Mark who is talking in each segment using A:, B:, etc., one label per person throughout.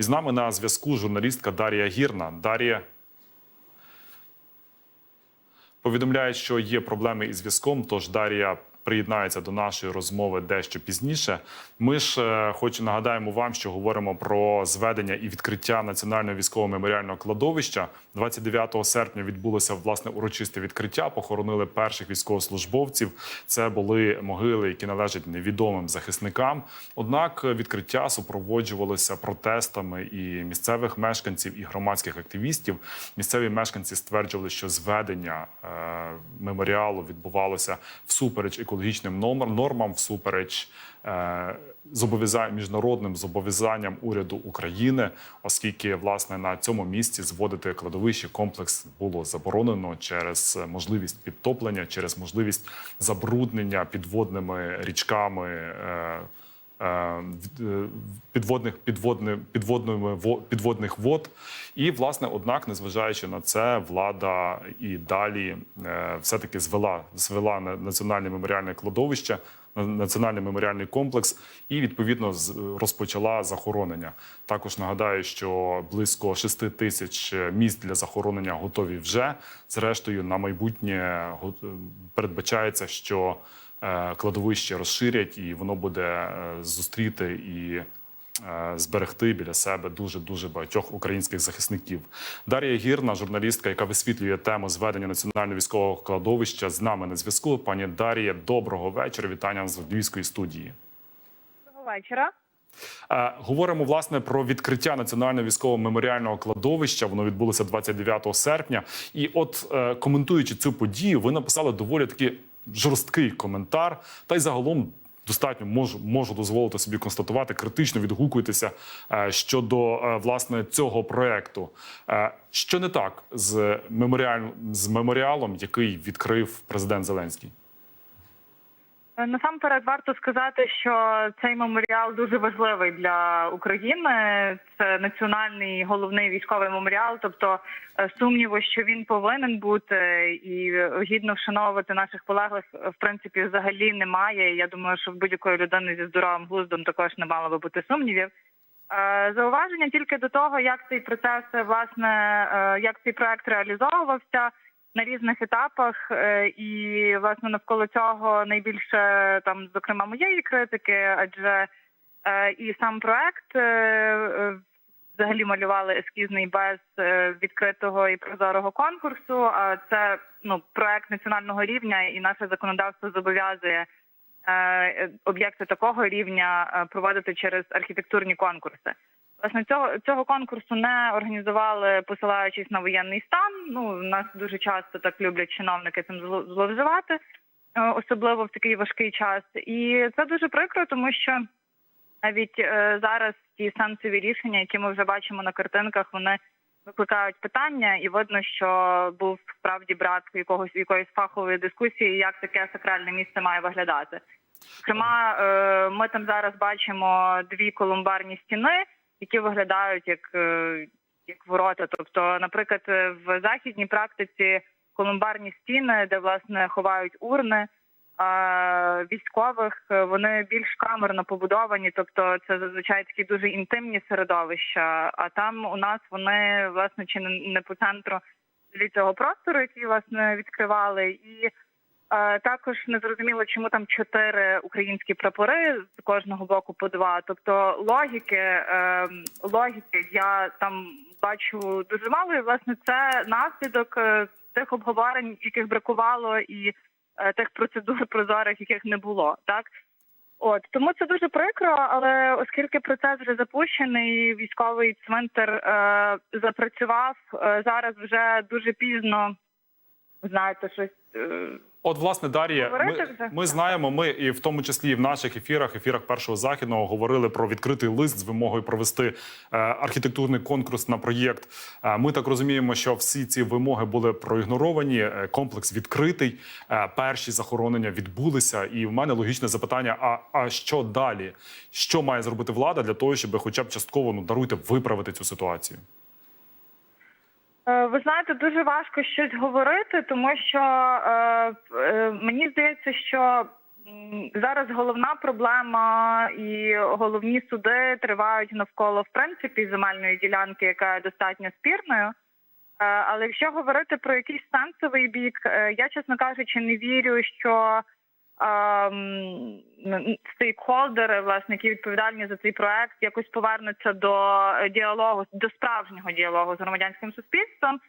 A: І з нами на зв'язку журналістка Дарія Гірна. Дарія повідомляє, що є проблеми із зв'язком. Тож Дар'я приєднається до нашої розмови дещо пізніше. Ми ж е, хочу нагадаємо вам, що говоримо про зведення і відкриття національного військового меморіального кладовища. 29 серпня відбулося власне урочисте відкриття. Похоронили перших військовослужбовців. Це були могили, які належать невідомим захисникам. Однак відкриття супроводжувалося протестами і місцевих мешканців, і громадських активістів. Місцеві мешканці стверджували, що зведення е, меморіалу відбувалося всупереч екологічним нормам, всупереч е, зобов'язань міжнародним зобов'язанням уряду України, оскільки власне на цьому місці зводити кладовище комплекс було заборонено через можливість підтоплення, через можливість забруднення підводними річками. Е, е, підводних підводни, підводними во- підводних вод. І власне, однак, незважаючи на це, влада і далі е, все-таки звела звела на- національне меморіальне кладовище, на- національний меморіальний комплекс, і відповідно розпочала захоронення. Також нагадаю, що близько 6 тисяч місць для захоронення готові вже. Зрештою, на майбутнє передбачається, що кладовище розширять, і воно буде е, зустріти і е, зберегти біля себе дуже дуже багатьох українських захисників. Дар'я Гірна, журналістка, яка висвітлює тему зведення національного військового кладовища, з нами на зв'язку. Пані Дар'я, доброго вечора. Вітання з Львівської студії.
B: Доброго вечора.
A: Е, Говоримо власне про відкриття національного військового меморіального кладовища. Воно відбулося 29 серпня. І, от е, коментуючи цю подію, ви написали доволі такий жорсткий коментар. Та й загалом достатньо можу, можу дозволити собі констатувати, критично відгукуєтеся е, щодо е, власне цього проекту. Е, Що не так з меморіаль, з меморіалом, який відкрив президент Зеленський?
B: Е, Насамперед варто сказати, що цей меморіал дуже важливий для України. Це національний головний військовий меморіал. Тобто е, сумніву, що він повинен бути і гідно вшановувати наших полеглих, е, в принципі, взагалі немає. Я думаю, що в будь-якої людини зі здоровим глуздом також не мало би бути сумнівів. Е, Зауваження тільки до того, як цей процес е, власне е, як цей проект реалізовувався на різних етапах, е, і власне навколо цього найбільше там, зокрема, моєї критики, адже е, і сам проект е, взагалі малювали ескізний без відкритого і прозорого конкурсу. А це ну проект національного рівня, і наше законодавство зобов'язує об'єкти такого рівня проводити через архітектурні конкурси. Власне, цього цього конкурсу не організували, посилаючись на воєнний стан. Ну нас дуже часто так люблять чиновники цим зло- зловживати, е, особливо в такий важкий час. І це дуже прикро, тому що навіть е, зараз ті сенсові рішення, які ми вже бачимо на картинках, вони викликають питання, і видно, що був справді брак якогось якоїсь фахової дискусії, як таке сакральне місце має виглядати. Зокрема, е, ми там зараз бачимо дві колумбарні стіни, які виглядають як, е, як ворота. Тобто, наприклад, е, в західній практиці колумбарні стіни, де власне ховають урни а, військових, е, вони більш камерно побудовані, тобто це зазвичай такі дуже інтимні середовища. А там у нас вони власне чи не по центру від цього простору, який власне відкривали, і е, також не зрозуміло, чому там чотири українські прапори з кожного боку по два. Тобто логіки, е, логіки я там бачу дуже мало. І власне це наслідок е, тих обговорень, яких бракувало, і е, тих процедур прозорих, яких не було, так. От тому це дуже прикро, але оскільки процес вже запущений, військовий цвинтар е, запрацював е, зараз вже дуже пізно. Знаєте, щось е,
A: От, власне, Дар'я, ми, ми знаємо. Ми і в тому числі і в наших ефірах, ефірах першого західного, говорили про відкритий лист з вимогою провести е, архітектурний конкурс на проєкт. Е, ми так розуміємо, що всі ці вимоги були проігноровані. е, комплекс відкритий. Е, перші захоронення відбулися. І в мене логічне запитання: а, а що далі? Що має зробити влада для того, щоб, хоча б частково ну даруйте виправити цю ситуацію?
B: Е, Ви знаєте, дуже важко щось говорити, тому що е, е, мені здається, що Зараз головна проблема і головні суди тривають навколо в принципі земельної ділянки, яка є достатньо спірною. Але якщо говорити про якийсь сенсовий бік, я чесно кажучи, не вірю, що ем, стейкхолдери, власне, які відповідальні за цей проект, якось повернуться до е, діалогу, до справжнього діалогу з громадянським суспільством.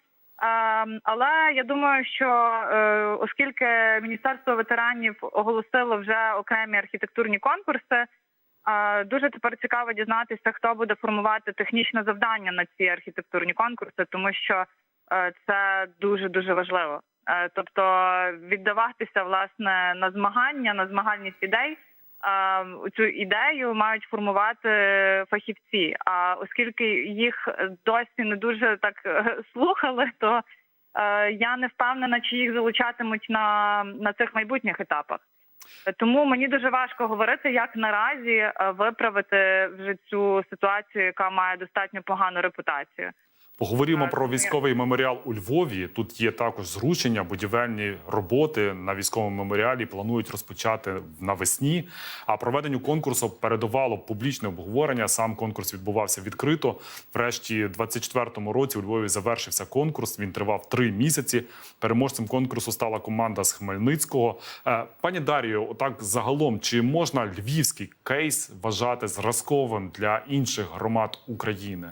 B: Ем, Але я думаю, що е, оскільки Міністерство ветеранів оголосило вже окремі архітектурні конкурси, е, дуже тепер цікаво дізнатися, хто буде формувати технічне завдання на ці архітектурні конкурси, тому що це дуже дуже важливо. Е, Тобто віддаватися власне на змагання, на змагальність ідей. е, Цю ідею мають формувати фахівці. А оскільки їх досі не дуже так е, слухали, то я не впевнена, чи їх залучатимуть на, на цих майбутніх етапах. Тому мені дуже важко говорити, як наразі виправити вже цю ситуацію, яка має достатньо погану репутацію.
A: Поговоримо про військовий меморіал у Львові. Тут є також зручення, будівельні роботи на військовому меморіалі планують розпочати навесні. А проведенню конкурсу передувало публічне обговорення. Сам конкурс відбувався відкрито. Врешті, 24-му році у Львові завершився конкурс. Він тривав три місяці. Переможцем конкурсу стала команда з Хмельницького. Е, Пані Дарію, отак загалом, чи можна львівський кейс вважати зразковим для інших громад України?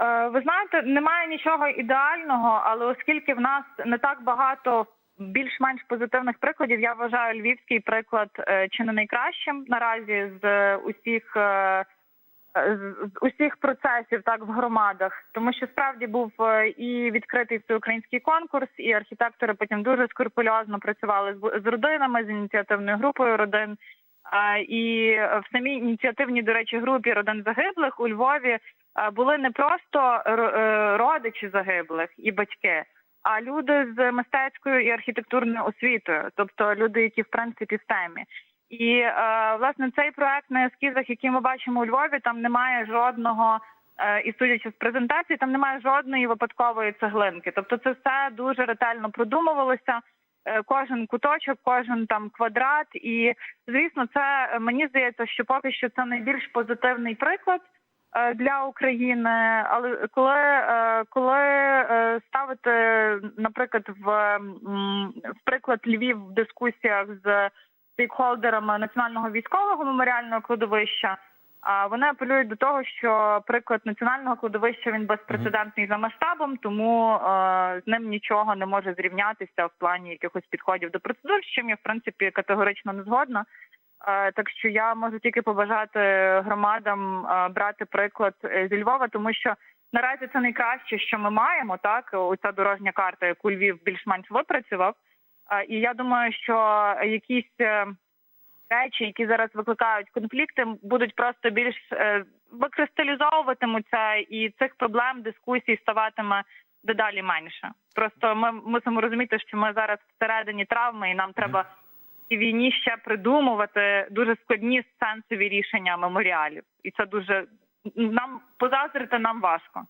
B: Е, Ви знаєте, немає нічого ідеального, але оскільки в нас не так багато більш-менш позитивних прикладів, я вважаю львівський приклад е, чи не найкращим наразі з усіх. е, з з усіх процесів так в громадах, тому що справді був і відкритий всеукраїнський конкурс, і архітектори потім дуже скрупульозно працювали з родинами, з ініціативною групою родин. І в самій ініціативній, до речі, групі родин загиблих у Львові були не просто е, родичі загиблих і батьки, а люди з мистецькою і архітектурною освітою, тобто люди, які в принципі в темі. І е, власне цей проект на ескізах, який ми бачимо у Львові, там немає жодного. е, І судячи з презентації, там немає жодної випадкової цеглинки. Тобто, це все дуже ретельно продумувалося. е, Кожен куточок, кожен там квадрат, і звісно, це е, мені здається, що поки що це найбільш позитивний приклад е, для України. Але коли, е, коли е, ставити, наприклад, в, в приклад Львів в дискусіях з стейкхолдерами національного військового меморіального кладовища. Вони апелюють до того, що приклад національного кладовища він безпрецедентний за масштабом, тому е, з ним нічого не може зрівнятися в плані якихось підходів до процедур, з чим я в принципі категорично не згодна. Е, так що я можу тільки побажати громадам е, брати приклад е, зі Львова, тому що наразі це найкраще, що ми маємо. Так, оця дорожня карта, яку Львів більш-менш випрацював. І я думаю, що якісь речі, які зараз викликають конфлікти, будуть просто більш викристалізовуватимуться, і цих проблем дискусій ставатиме дедалі менше. Просто ми мусимо розуміти, що ми зараз всередині травми, і нам треба і війні ще придумувати дуже складні сенсові рішення меморіалів, і це дуже нам позазрити нам важко.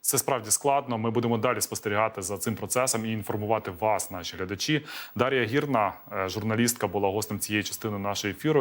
A: Це справді складно. Ми будемо далі спостерігати за цим процесом і інформувати вас, наші глядачі. Дар'я Гірна, е, журналістка, була гостем цієї частини нашого ефіру.